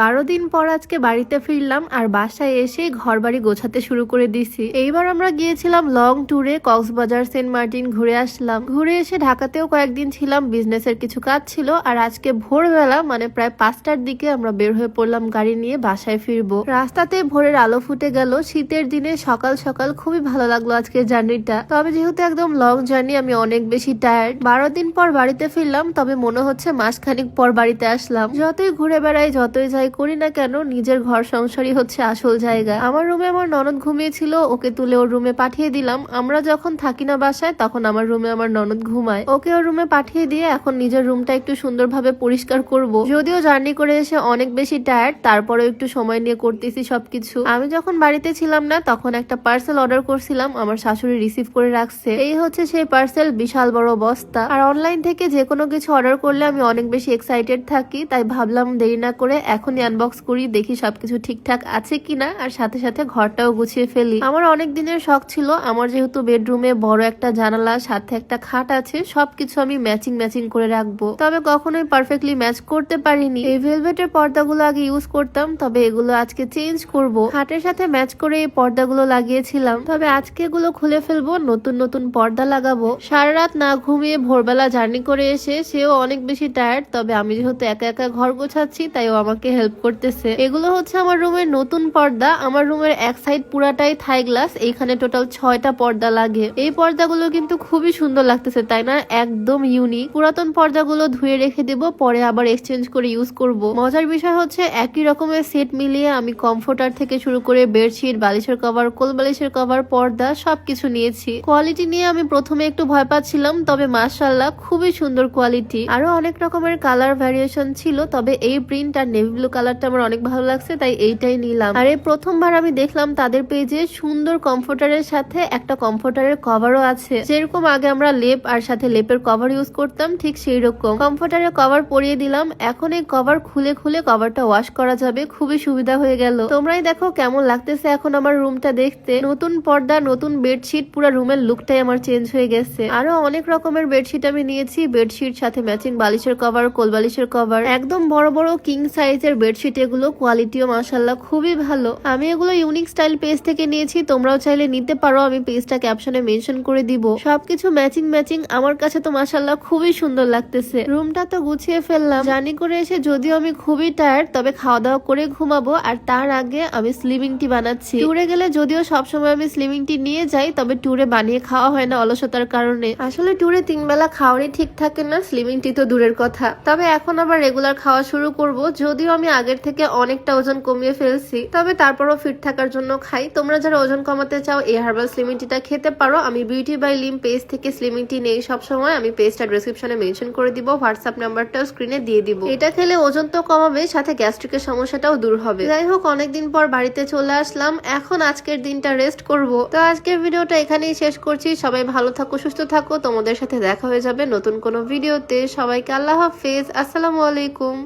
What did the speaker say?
বারো দিন পর আজকে বাড়িতে ফিরলাম আর বাসায় এসে ঘর বাড়ি গোছাতে শুরু করে দিছি। এইবার আমরা গিয়েছিলাম লং ট্যুরে কক্সবাজার, সেন্ট মার্টিন ঘুরে আসলাম। ঘুরে এসে ঢাকাতেও কয়েকদিন ছিলাম, বিজনেসের কিছু কাজ ছিল আর আজকে ভোরবেলা মানে প্রায় পাঁচটার দিকে আমরা বের হয়ে পড়লাম গাড়ি নিয়ে বাসায় ফিরবো। রাস্তাতে ভোরের আলো ফুটে গেল, শীতের দিনে সকাল সকাল খুবই ভালো লাগল আজকে জার্নিটা। তবে যেহেতু একদম লং জার্নি, আমি অনেক বেশি টায়ার্ড। বারো দিন পর বাড়িতে ফিরলাম, তবে মনে হচ্ছে মাসখানিক পর বাড়িতে আসলাম। যতই ঘুরে বেড়াই, যতই যাই করি না কেন, নিজের ঘর সংসারই হচ্ছে আসল জায়গা। আমার রুমে আমার ননদ ঘুমিয়েছিল, ওকে তুলে ওর রুমে পাঠিয়ে দিলাম। আমরা যখন থাকি না বাসায়, তখন আমার রুমে আমার ননদ ঘুমায়। ওকে ওর রুমে পাঠিয়ে দিয়ে এখন নিজের রুমটা একটু সুন্দরভাবে পরিষ্কার করব। যদিও জার্নি করে এসে অনেক বেশি টায়ার্ড তারপরেও একটু সময় নিয়ে করতেছি সবকিছু। আমি যখন বাড়িতে ছিলাম না, তখন একটা পার্সেল অর্ডার করছিলাম, আমার শাশুড়ি রিসিভ করে রাখছে। এই হচ্ছে সেই পার্সেল বিশাল বড় বস্তা। আর অনলাইন থেকে যে কোনো কিছু অর্ডার করলে আমি অনেক বেশি এক্সাইটেড থাকি, তাই ভাবলাম দেরি না করে এখনই আনবক্স করি, দেখি সবকিছু ঠিকঠাক আছে কিনা, আর সাথে সাথে ঘরটাও গুছিয়ে ফেলি। আমার অনেক দিনের শখ ছিল, আমার যেহেতু বেডরুমে বড় একটা জানালা, সাথে একটা খাট আছে, সবকিছু আমি ম্যাচিং ম্যাচিং করে রাখব। তবে কখনোই পারফেক্টলি ম্যাচ করতে পারিনি। এই ভেলভেটের পর্দাগুলো আগে ইউজ করতাম, তবে এগুলো আজকে চেঞ্জ করব। খাটের সাথে ম্যাচ করে এই পর্দাগুলো লাগিয়েছিলাম, তবে আজকে এগুলো খুলে ফেলব, নতুন নতুন পর্দা লাগাবো। সারা রাত না ঘুমিয়ে ভোরবেলা জার্নি করে এসে, সেও অনেক বেশি টায়ার্ড তবে আমি যেহেতু একা একা ঘর গোছাচ্ছি, তাই ও আমাকে হেল্প করতেছে। এগুলো হচ্ছে আমার রুমের নতুন পর্দা। আমার রুমের এক সাইড পুরাটাই থাই গ্লাস এইখানে টোটাল ছয়টা পর্দা লাগে। এই পর্দাগুলো কিন্তু খুবই সুন্দর লাগতেছে, তাই না? একদম ইউনিক পুরাতন পর্দাগুলো ধুয়ে রেখে দেব, পরে আবার এক্সচেঞ্জ করে ইউজ করব। মজার বিষয় হচ্ছে একই রকমের সেট মিলিয়ে আমি কমফোর্টার থেকে শুরু করে বেডশিট বালিশের কভার কোল বালিশের কভার পর্দা সবকিছু নিয়েছি। কোয়ালিটি নিয়ে আমি প্রথমে একটু ভয় পাচ্ছিলাম, তবে মাশাল্লাহ খুবই সুন্দর কোয়ালিটি আরও অনেক রকমের কালার ভ্যারিয়েশন ছিল, তবে এই প্রিন্ট আর নেভি ব্লু কালারটা আমার অনেক ভালো লাগছে, তাই এইটাই নিলাম। আর এই প্রথমবার আমি দেখলাম তাদের পেজে সুন্দর কমফোর্টারের সাথে একটা কমফোর্টারের কভারও আছে। যেরকম আগে আমরা লেপ আর সাথে লেপের কভার ইউজ করতাম, ঠিক সেই রকম কমফোর্টারের কভার পরিয়ে দিলাম, এখন এই কভার খুলে খুলে কভারটা ওয়াশ করা যাবে, খুবই সুবিধা হয়ে গেল। তোমরাই দেখো কেমন লাগতেছে এখন আমার রুমটা দেখতে। নতুন পর্দা, নতুন বেডশিট পুরো রুমের লুকটাই আমার চেঞ্জ হয়ে গেছে। আরও অনেক রকমের বেডশিট আমি নিয়েছি বেডশিট সাথে ম্যাচিং বালিশের কভার কোল বালিশের কভার একদম বড় বড় কিং সাইজের বেডশিট এগুলো কোয়ালিটিও মাসাল্লাহ খুবই ভালো। আমি এগুলো ইউনিক স্টাইল পেজ থেকে নিয়েছি, তোমরাও চাইলে নিতে পারো, আমি পেজটা ক্যাপশনে মেনশন করে দিব। সবকিছু ম্যাচিং ম্যাচিং আমার কাছে তো মাসাল্লাহ খুবই সুন্দর লাগতেছে। রুমটা তো গুছিয়ে ফেললাম। জার্নি করে এসে যদিও আমি খুবই টায়ার্ড তবে খাওয়া দাওয়া করে ঘুমাবো, আর তার আগে আমি স্লিমিং টি বানাচ্ছি। ট্যুরে গেলে যদিও সবসময় আমি স্লিমিং টি নিয়ে যাই, তবে ট্যুরে বানিয়ে খাওয়া হয় না অলসতার কারণে। আসলে ট্যুরে তিন বেলা খাওয়ারই ঠিক থাকে না স্লিমিং টি তো দূরের কথা। তবে এখন আবার রেগুলার খাওয়া শুরু করব, যদিও আমি আগের থেকে অনেকটা ওজন কমিয়ে ফেলছি, তবে তারপরও ফিট থাকার জন্য খাই। তোমরা যারা ওজন কমাতে চাও, এই হার্বাল স্লিমিং টিটা খেতে পারো। আমি বিউটি বাই লিম পেজ থেকে স্লিমিং টি নেই সবসময়। আমি পেজটা ডিসক্রিপশনে মেনশন করে দিব হোয়াটসঅ্যাপ নাম্বারটাও স্ক্রিনে দিয়ে দিব। এটা খেলে ওজন তো কমাবে, সাথে গ্যাস্ট্রিকের সমস্যাটাও দূর হবে। যাই হোক, অনেকদিন পর বাড়িতে চলে আসলাম। এখন আজকের দিনটা রেস্ট করব। তো আজকের ভিডিওটা এখানেই শেষ করছি। সবাই ভালো থাকো, সুস্থ থাকো। তোমাদের সাথে দেখা হয়ে যাবে নতুন কোনো ভিডিওতে। সবাইকে আল্লাহ হাফেজ। আসসালামু আলাইকুম।